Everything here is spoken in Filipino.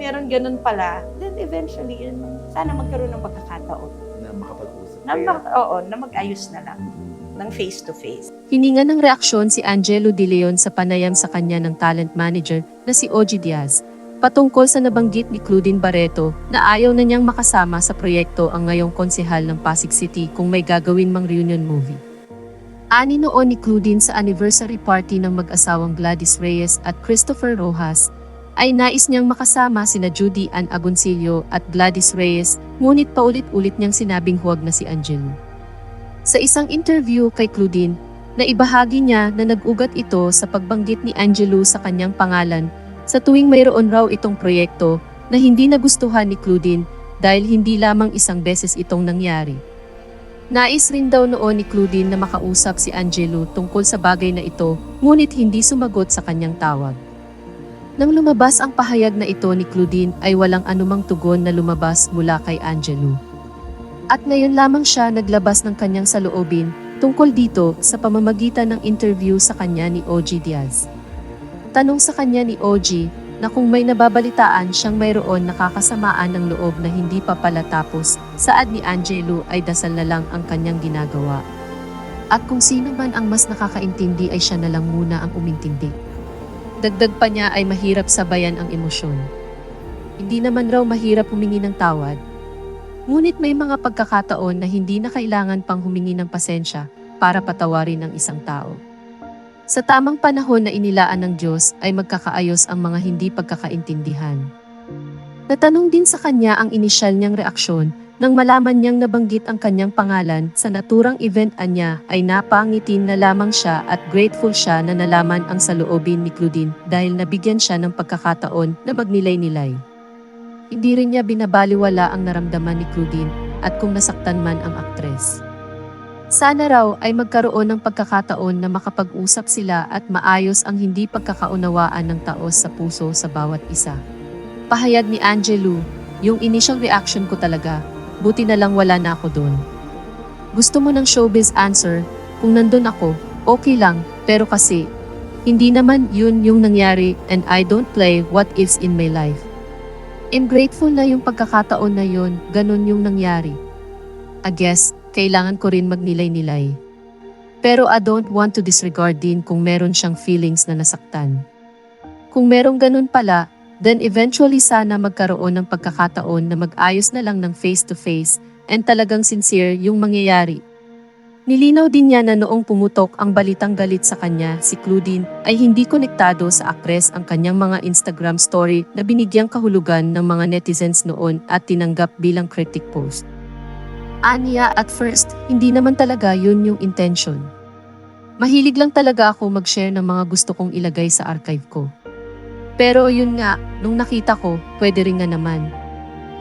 meron ganun pala, then eventually, yun, sana magkaroon ng pagkakataon. na makapag-usap Na, kayo. mag- oo, na mag-ayos na lang ng face-to-face. Hininga ng reaksyon si Angelo De Leon sa panayam sa kanya ng talent manager na si Ogie Diaz patungkol sa nabanggit ni Claudine Barreto na ayaw na niyang makasama sa proyekto ang ngayong konsehal ng Pasig City kung may gagawin mang reunion movie. Ani noon ni Claudine sa anniversary party ng mag-asawang Gladys Reyes at Christopher Rojas ay nais niyang makasama sina Judy Ann Agoncillo at Gladys Reyes ngunit paulit-ulit niyang sinabing huwag na si Angelo. Sa isang interview kay Claudine, naibahagi niya na nag-ugat ito sa pagbanggit ni Angelo sa kanyang pangalan sa tuwing mayroon raw itong proyekto na hindi nagustuhan ni Claudine dahil hindi lamang isang beses itong nangyari. Nais rin daw noon ni Claudine na makausap si Angelo tungkol sa bagay na ito ngunit hindi sumagot sa kanyang tawag. Nang lumabas ang pahayag na ito ni Claudine ay walang anumang tugon na lumabas mula kay Angelo. At ngayon lamang siya naglabas ng kanyang saloobin tungkol dito sa pamamagitan ng interview sa kanya ni OG Diaz. Tanong sa kanya ni OG na kung may nababalitaan siyang mayroon nakakasamaan ng loob na hindi pa pala tapos, saad ni Angelo ay dasal na lang ang kanyang ginagawa. At kung sino man ang mas nakakaintindi ay siya na lang muna ang umintindi. Dagdag pa niya ay mahirap sabayan ang emosyon. Hindi naman raw mahirap humingi ng tawad, Ngunit may mga pagkakataon na hindi na kailangan pang humingi ng pasensya para patawarin ang isang tao. Sa tamang panahon na inilaan ng Diyos ay magkakaayos ang mga hindi pagkakaintindihan. Natanong din sa kanya ang inisyal niyang reaksyon nang malaman niyang nabanggit ang kanyang pangalan sa naturang event anya ay napangitin na lamang siya at grateful siya na nalaman ang saloobin ni Claudine dahil nabigyan siya ng pagkakataon na magnilay-nilay. Hindi rin niya binabaliwala ang naramdaman ni Claudine at kung nasaktan man ang aktres. Sana raw ay magkaroon ng pagkakataon na makapag-usap sila at maayos ang hindi pagkakaunawaan ng taos sa puso sa bawat isa. Pahayag ni Angelo, yung initial reaction ko talaga, buti na lang wala na ako doon. Gusto mo ng showbiz answer, kung nandun ako, okay lang, pero kasi, hindi naman yun yung nangyari and I don't play what ifs in my life. I'm grateful na yung pagkakataon na yun, ganun yung nangyari. I guess, kailangan ko rin magnilay-nilay. Pero I don't want to disregard din kung meron siyang feelings na nasaktan. Kung merong ganun pala, then eventually sana magkaroon ng pagkakataon na mag-ayos na lang ng face-to-face and talagang sincere yung mangyayari. Nilinaw din niya na noong pumutok ang balitang galit sa kanya, si Claudine ay hindi konektado sa aktres ang kanyang mga Instagram story na binigyang kahulugan ng mga netizens noon at tinanggap bilang critic post. Aniya at first, hindi naman talaga yun yung intention. Mahilig lang talaga ako mag-share ng mga gusto kong ilagay sa archive ko. Pero yun nga, nung nakita ko, pwede rin nga naman.